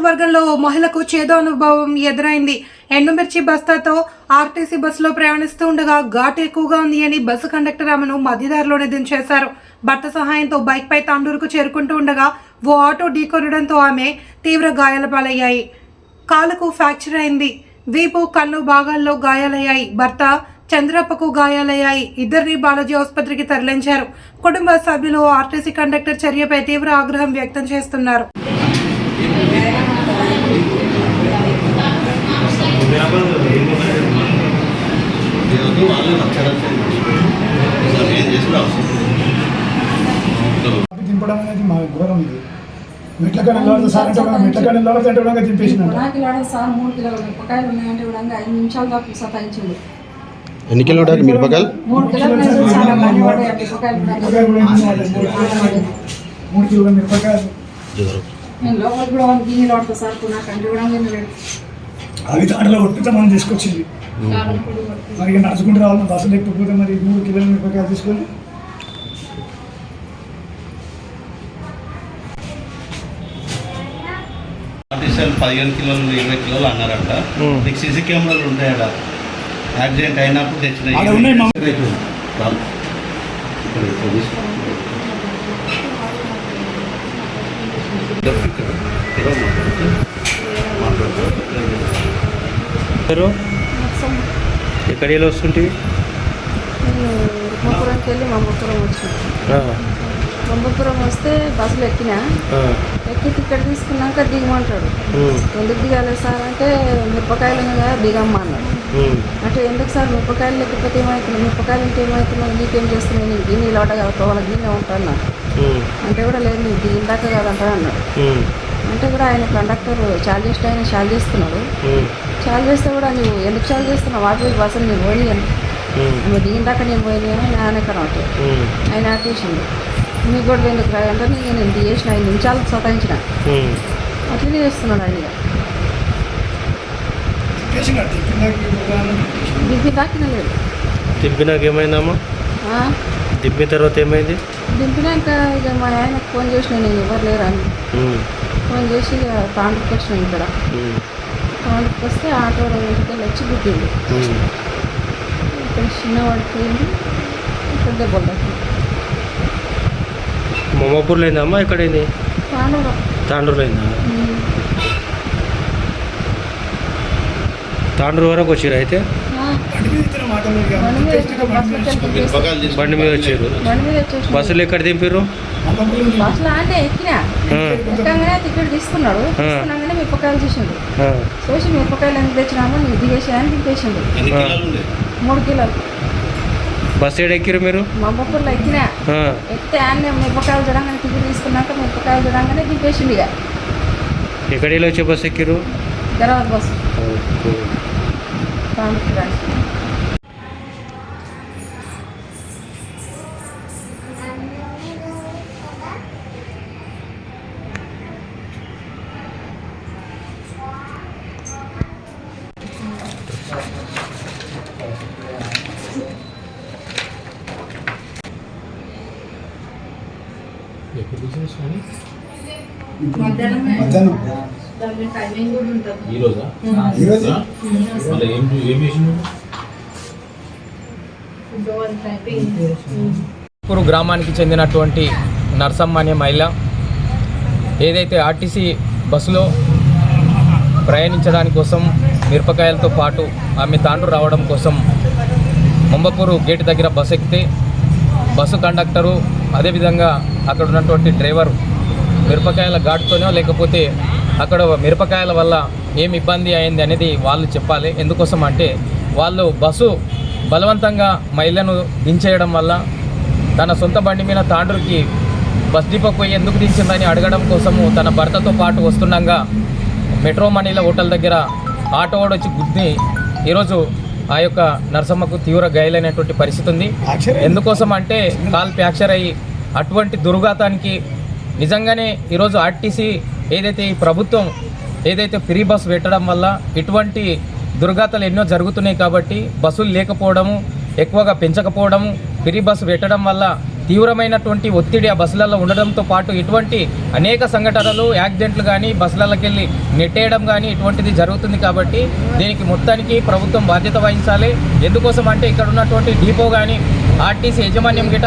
నియోజకవర్గంలో ఓ మహిళకు చేదు అనుభవం ఎదురైంది. ఎండుమిర్చి బస్తాతో ఆర్టీసీ బస్సులో ప్రయాణిస్తూ ఉండగా ఘాటు ఎక్కువగా ఉంది అని బస్సు కండక్టర్ ఆమెను మధ్యదారిలోనే దించేశారు. భర్త సహాయంతో బైక్పై తాండూరుకు చేరుకుంటూ ఉండగా ఓ ఆటో ఢీకొనడంతో ఆమె తీవ్ర గాయాల పాలయ్యాయి. కాలుకు ఫ్రాక్చర్ అయింది. వీపు కన్ను భాగాల్లో గాయాలయ్యాయి. భర్త చంద్రప్పకు గాయాలయ్యాయి. ఇద్దరిని బాలాజీ ఆసుపత్రికి తరలించారు. కుటుంబ సభ్యులు ఆర్టీసీ కండక్టర్ చర్యపై తీవ్ర ఆగ్రహం వ్యక్తం చేస్తున్నారు ఈరోజు వాళ్ళు దింపడం అనేది మా ఘోరం ఇది మెట్ల కాడ నిలబడితే సార్ అంటే కూడా మెట్ల కాడ నిలబడితే అంటే కూడా దింపేసినట్టు నాకు ఇలాడ సార్ మూడు కిలోల మిరపకాయలు ఉన్నాయంటే కూడా ఐదు నిమిషాలు దాకా సతాయించింది ఎన్ని వాడు ఆ మిరపకాయలు? మూడు కిలోల మిరపకాయలు నేను లోపలికి కూడా గిన్నెలు పడతా సార్ నాకు అంటే కూడా అవి దాంట్లో ఒట్టితే మనం తీసుకొచ్చింది. మరి నడుచుకుంటూ రావాలి బస్సు లేకపోతే మరి మూడు కిలోల మిరపకాయలు తీసుకొని. పదిహేను కిలోలు ఇరవై కిలోలు అన్నారంట. నీకు సీసీ కెమెరాలు ఉంటాయట. యాక్సిడెంట్ అయినప్పుడు తెచ్చిన ఆడ ఉన్నాయి మా- చాలు. ఇక్కడ ఇక్కడ తీసుకో. ఇక్కడ మాట్లాడుతూ. మాట్లాడుతూ. పేరు ఎక్కడ వెళ్ళి వస్తుంటివి? వెళ్ళి వచ్చిన. ఆ, మంబపురం వస్తే బస్సులు ఎక్కినా. ఎక్కి టికెట్ తీసుకున్నాక దిగమంటాడు. ఎందుకు దిగాలి సార్ అంటే మిరపకాయలు కదా దిగమ్మా అన్నాడు. అంటే ఎందుకు సార్ మిరపకాయలు లేకపోతే ఏమవుతున్నాయి మిరపకాయలు ఉంటే ఏమవుతున్నావు నీకేం చేస్తున్నాయి నీకు గిన్నె లోట కదా వాళ్ళ గిన్నె ఉంటాను అంటే కూడా లేదు నీకు దిగిందాక కాదంట అన్నాడు. అంటే కూడా ఆయన కండక్టర్ చార్జ్ చేస్తే ఆయన చార్జ్ చేస్తున్నాడు. చార్జ్ చేస్తే కూడా నువ్వు ఎందుకు చార్జ్ చేస్తున్నావు? వాటి బస్సులు నేను పోయినాను ఉమ్, నువ్వు దిగిందాక నేను పోయినా ఆయన కనబట్టే ఉమ్, ఆయన ఆపేసిండు. నీకు కూడా ఎందుకు రా? అంటే నేను నేను చేసిన ఐదు నిమిషాలు సతాయించిన. అట్లనే చేస్తున్నాడు ఆయన. దింపి దాకిన లేదు. దింపినాక ఏమైందమ్మా? దింపిన తర్వాత ఏమైంది? దింపినాక ఇక మా ఆయనకు ఫోన్ చేసిన నేను ఎవరు లేరు అని. ఫోన్ చేసి ఇక తాండ్రుకి వచ్చిన ఇక్కడ. తాండ్రుకి వస్తే ఆటో ఇంటికి వెళ్ళి వచ్చి గుద్దింది ఉమ్. ఇక్కడ చిన్న పడిపోయింది ఇక్కడ దెబ్బలు తగ్గింది మొమ్మపూర్లో అయిందమ్మా ఎక్కడైంది? తాండూరు. తాండూరులో అయిందా? తాండూరు వరకు వచ్చిర్రు అయితే? బండి మీద బస్సులో వచ్చారు. బండి మీద వచ్చేసి బస్సులు ఎక్కడ దింపిర్రు? ఎక్కగానే టికెట్ తీసుకున్నాడు. తీసుకున్నాగానే మిరపకాయలు చూసిండు. చూసి మిరపకాయలు ఎందుకు తెచ్చినామో నీకు దిగేసి అని దింపేసిండు ఎన్ని కిలోలు ఉండే? మూడు కిలోలు. బస్సు ఏడ ఎక్కిరు మీరు? మా బొప్పర్లో ఎక్కినా. ఎక్కితే ఆయన మిరపకాయలు చూడంగానే టికెట్ తీసుకున్నాక మిరపకాయలు చూడంగానే దింపేసిండు ఇక. ఎక్కడ వెళ్ళి వచ్చే బస్సు ఎక్కిరు తర్వాత బస్సు మధ్యాహ్నం. ఈరోజా ఈరోజు మళ్ళీ ఏం ఏం చేసిండు పూరు గ్రామానికి చెందినటువంటి నర్సమ్మ అనే మహిళ ఏదైతే ఆర్టీసీ బస్సులో ప్రయాణించడానికి కోసం మిరపకాయలతో పాటు ఆమె తాండ్రు రావడం కోసం ముంబపూరు గేట్ దగ్గర బస్సు ఎక్కితే బస్సు కండక్టరు అదేవిధంగా అక్కడ ఉన్నటువంటి డ్రైవర్ మిరపకాయల ఘాటుతోనో లేకపోతే అక్కడ మిరపకాయల వల్ల ఏం ఇబ్బంది అయింది అనేది వాళ్ళు చెప్పాలి. ఎందుకోసం అంటే వాళ్ళు బస్సు బలవంతంగా మహిళను దించేయడం వల్ల తన సొంత బండి మీద తాండ్రుకి బస్ డిపో పోయి ఎందుకు దించిందని అడగడం కోసము తన భర్తతో పాటు వస్తుండగా మెట్రో మనీల హోటల్ దగ్గర ఆటో వాడు వచ్చి గుద్ది ఈరోజు ఆ యొక్క నరసమ్మకు తీవ్ర గాయాలైనటువంటి పరిస్థితి ఉంది. ఎందుకోసం అంటే కాల్ ఫ్రాక్చర్ అయ్యి అటువంటి దుర్ఘాతానికి నిజంగానే ఈరోజు ఆర్టీసీ ఏదైతే ఈ ప్రభుత్వం ఏదైతే ఫ్రీ బస్ పెట్టడం వల్ల ఇటువంటి దుర్ఘాతాలు ఎన్నో జరుగుతున్నాయి కాబట్టి బస్సులు లేకపోవడము ఎక్కువగా పెంచకపోవడము ఫ్రీ బస్సు పెట్టడం వల్ల తీవ్రమైనటువంటి ఒత్తిడి ఆ బస్సులలో ఉండడంతో పాటు ఇటువంటి అనేక సంఘటనలు యాక్సిడెంట్లు కానీ బస్సులకి వెళ్ళి నెట్టేయడం కానీ ఇటువంటిది జరుగుతుంది కాబట్టి దీనికి మొత్తానికి ప్రభుత్వం బాధ్యత వహించాలి. ఎందుకోసం అంటే ఇక్కడ ఉన్నటువంటి డిపో కానీ ఆర్టీసీ యాజమాన్యం గిట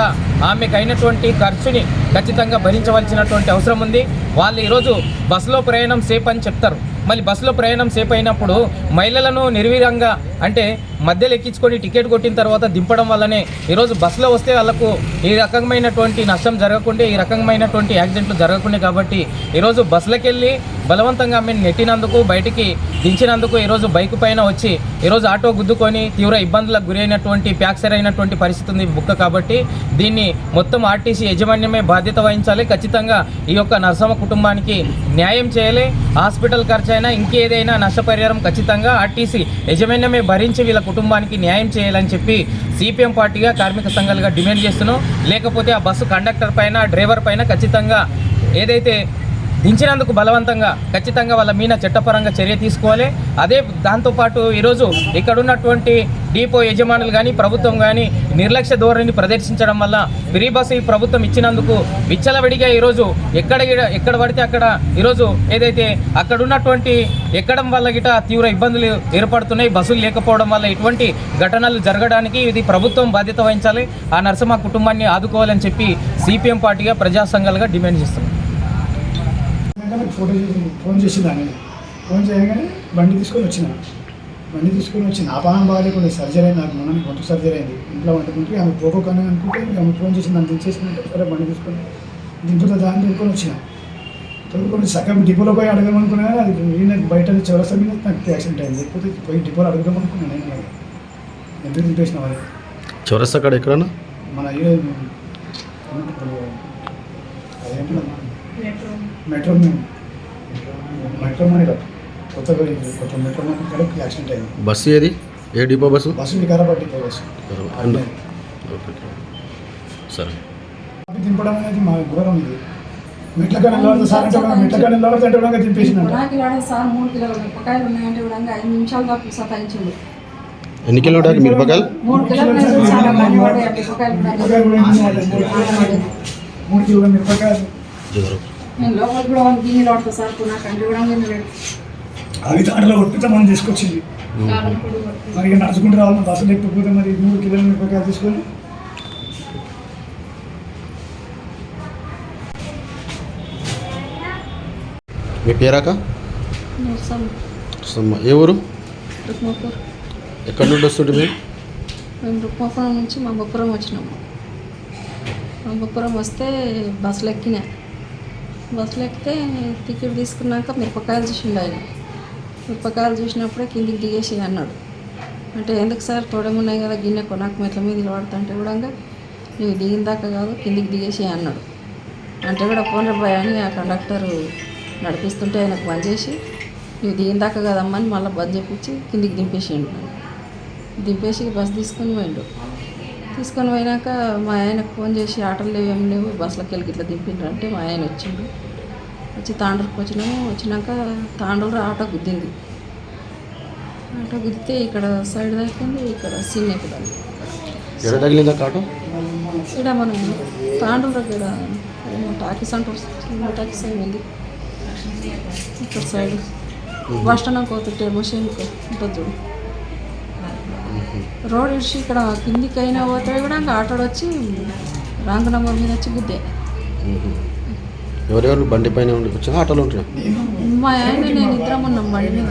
ఆమెకైనటువంటి ఖర్చుని ఖచ్చితంగా భరించవలసినటువంటి అవసరం ఉంది. వాళ్ళు ఈరోజు బస్సులో ప్రయాణం సేఫ్ అని చెప్తారు. మళ్ళీ బస్సులో ప్రయాణం సేఫ్ అయినప్పుడు మహిళలను నిర్వీరంగా అంటే మధ్యలో ఎక్కించుకొని టికెట్ కొట్టిన తర్వాత దింపడం వల్లనే ఈరోజు బస్సులో వస్తే వాళ్ళకు ఈ రకమైనటువంటి నష్టం జరగకుండా ఈ రకమైనటువంటి యాక్సిడెంట్లు జరగకుండా కాబట్టి ఈరోజు బస్సులకు వెళ్ళి బలవంతంగా మేము నెట్టినందుకు బయటికి దించినందుకు ఈరోజు బైక్ పైన వచ్చి ఈరోజు ఆటో గుద్దుకొని తీవ్ర ఇబ్బందులకు గురైనటువంటి ప్యాక్సర్ అయినటువంటి పరిస్థితి ఉంది బుక్క కాబట్టి దీన్ని మొత్తం ఆర్టీసీ యాజమాన్యమే బాధ్యత వహించాలి. ఖచ్చితంగా ఈ యొక్క నరసమ్మ కుటుంబానికి న్యాయం చేయాలి. హాస్పిటల్ ఖర్చు అయినా ఇంకేదైనా నష్టపరిహారం ఖచ్చితంగా ఆర్టీసీ యాజమాన్యమే భరించి వీళ్ళ కుటుంబానికి న్యాయం చేయాలని చెప్పి సిపిఎం పార్టీగా కార్మిక సంఘాలుగా డిమాండ్ చేస్తున్నాం. లేకపోతే ఆ బస్సు కండక్టర్ పైన డ్రైవర్ పైన ఖచ్చితంగా ఏదైతే దించినందుకు బలవంతంగా ఖచ్చితంగా వాళ్ళ మీద చట్టపరంగా చర్య తీసుకోవాలి. అదే దాంతోపాటు ఈరోజు ఇక్కడున్నటువంటి డీపో డిపో యజమానులు కానీ ప్రభుత్వం కానీ నిర్లక్ష్య ధోరణిని ప్రదర్శించడం వల్ల ఫ్రీ బస్సు ఈ ప్రభుత్వం ఇచ్చినందుకు విచ్చలవిడిగా ఈరోజు ఎక్కడ గిడ- ఎక్కడ పడితే అక్కడ ఈరోజు ఏదైతే అక్కడ ఉన్నటువంటి ఎక్కడం వల్ల గిట తీవ్ర ఇబ్బందులు ఏర్పడుతున్నాయి బస్సులు లేకపోవడం వల్ల ఇటువంటి ఘటనలు జరగడానికి ఇది ప్రభుత్వం బాధ్యత వహించాలి. ఆ నరసింహ కుటుంబాన్ని ఆదుకోవాలని చెప్పి సిపిఎం పార్టీగా ప్రజా సంఘాలుగా డిమాండ్ చేస్తున్నాం. వెంటనే ఫోటో చేసి ఫోన్ చేసింది ఆమె ఫోన్ చేయగానే బండి తీసుకొని వచ్చిన. బండి తీసుకొని వచ్చి నా పానం బాగాలేకుండా సర్జరీ అయింది. నాకు మొన్న గొంతు సర్జరీ అయింది. ఇంట్లో వండుకుంటే ఆమె పోకోకని అనుకుంటే ఆమె ఫోన్ చేసి నన్ను దించేసినట్టు సరే బండి తీసుకొని దింపుతా దాన్ని దింపుకొని వచ్చిన. తొలుకొని సగం డిపోలో పోయి అడగమనుకున్నా కానీ అది నేను బయట చౌరస్తా మీద నాకు యాక్సిడెంట్ అయింది. లేకపోతే పోయి డిపోలో అడుగుదామనుకున్నాను నేను. ఎందుకు దింపేసిన వాళ్ళు చౌరస్తా కాడ ఎక్కడన్నా? మన ఏ అదేంటి? మెట్రో మెట్రో మనీ కొత్తగా కొంచెం మెట్రో మనీ కూడా యాక్సిడెంట్ అయింది. బస్సు ఏది? ఏ depot bus? Bus Vikarabad depot bus. సరే. దింపడం అనేది మా ఘోరం ఇది. మెట్ల కాడ నిలబడితే సార్ అంటే కూడా మెట్ల కాడ నిలబడితే అంటే కూడా దింపేసినట్ట నాకు ఇలాంటి సార్ మూడు కిలోల మిరపకాయలు ఉన్నాయంటే కూడా ఐదు నిమిషాలు దాకా సతాయించిండు. ఎన్ని కిలోమీటర్ మిరపకాయలు? మూడు కిలోలు మిరపకాయలు? మూడు కిలోలు నేను కూడా వన్ గిన్నెలు వాడుతా సార్ నాకు అంటే కూడా అవి దాంట్లో కొట్టుతామని తీసుకొచ్చింది మరి నడుచుకుంటూ రావాలి బస్సు లేకపోతే మరి మూడు కిలోల మిరపకాయలు తీసుకొని. మీ పేరాక? ఏ ఊరు? రుక్మాపూర్. ఎక్కడి నుండి వస్తుంటే మీరు? మేము రుక్మాపురం నుంచి మా బొప్పురం వచ్చినాము. మా బొప్పురం వస్తే బస్సులు ఎక్కినా బస్సులో ఎక్కితే టికెట్ తీసుకున్నాక మిరపకాయలు చూసిండు ఆయన. మిరపకాయలు చూసినప్పుడే కిందికి దిగేసి అన్నాడు. అంటే ఎందుకు సార్ తోడమున్నాయి కదా గిన్నె కొనాక మెట్ల మీద నిలబడుతుంటే కూడా నువ్వు దిగిన దాకా కాదు కిందికి దిగేసి అన్నాడు. అంటే కూడా ఫోన్ అని ఆ కండక్టర్ నడిపిస్తుంటే ఆయనకు బంద్ చేసి నువ్వు దిగిన దాకా అని మళ్ళీ బంద్ చేపించి కిందికి దింపేసిండు. దింపేసి బస్ తీసుకొని పోయిండు. తీసుకొని పోయినాక మా ఆయనకు ఫోన్ చేసి ఆటలు లేవు ఏం లేవు బస్సులోకి వెళ్ళి ఇట్లా దింపిండ్రు అంటే మా ఆయన వచ్చిండు. వచ్చి తాండూరుకి వచ్చినాము. వచ్చినాక తాండూరు ఆటో గుద్దింది. ఆటో గుద్దితే ఇక్కడ సైడ్ దాకింది ఇక్కడ సీన్ తగిలిందా కాటు ఇక్కడ మనం తాండూరు ఇక్కడ ఏమో టాకీస్ చిన్న టాకీస్ ఏమి ఉంది. ఇక్కడ సైడ్. బస్ స్టాండ్ పోతుంటే మషిన్ ఉంటుంది చూడు. రోడ్ ఇడిచి ఇక్కడ కిందికి అయినా పోతే కూడా ఇంకా ఆటోడు వచ్చి రాంగ్ నంబర్ మీద వచ్చి గుద్దే. ఎవరెవరు బండి పైన ఉండి ఆటోలో ఉంటున్నా మా ఆయన నేను ఇద్దరం ఉన్నాం బండి మీద.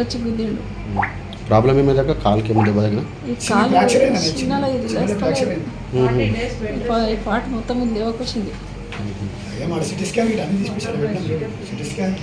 వచ్చి గుద్దిండు. ప్రాబ్లం ఏమైందాక కాలుకి ఏమో దెబ్బ తగిన ఈ పాట మొత్తం ఏం సిటీ స్కాన్ సిటీ స్కాన్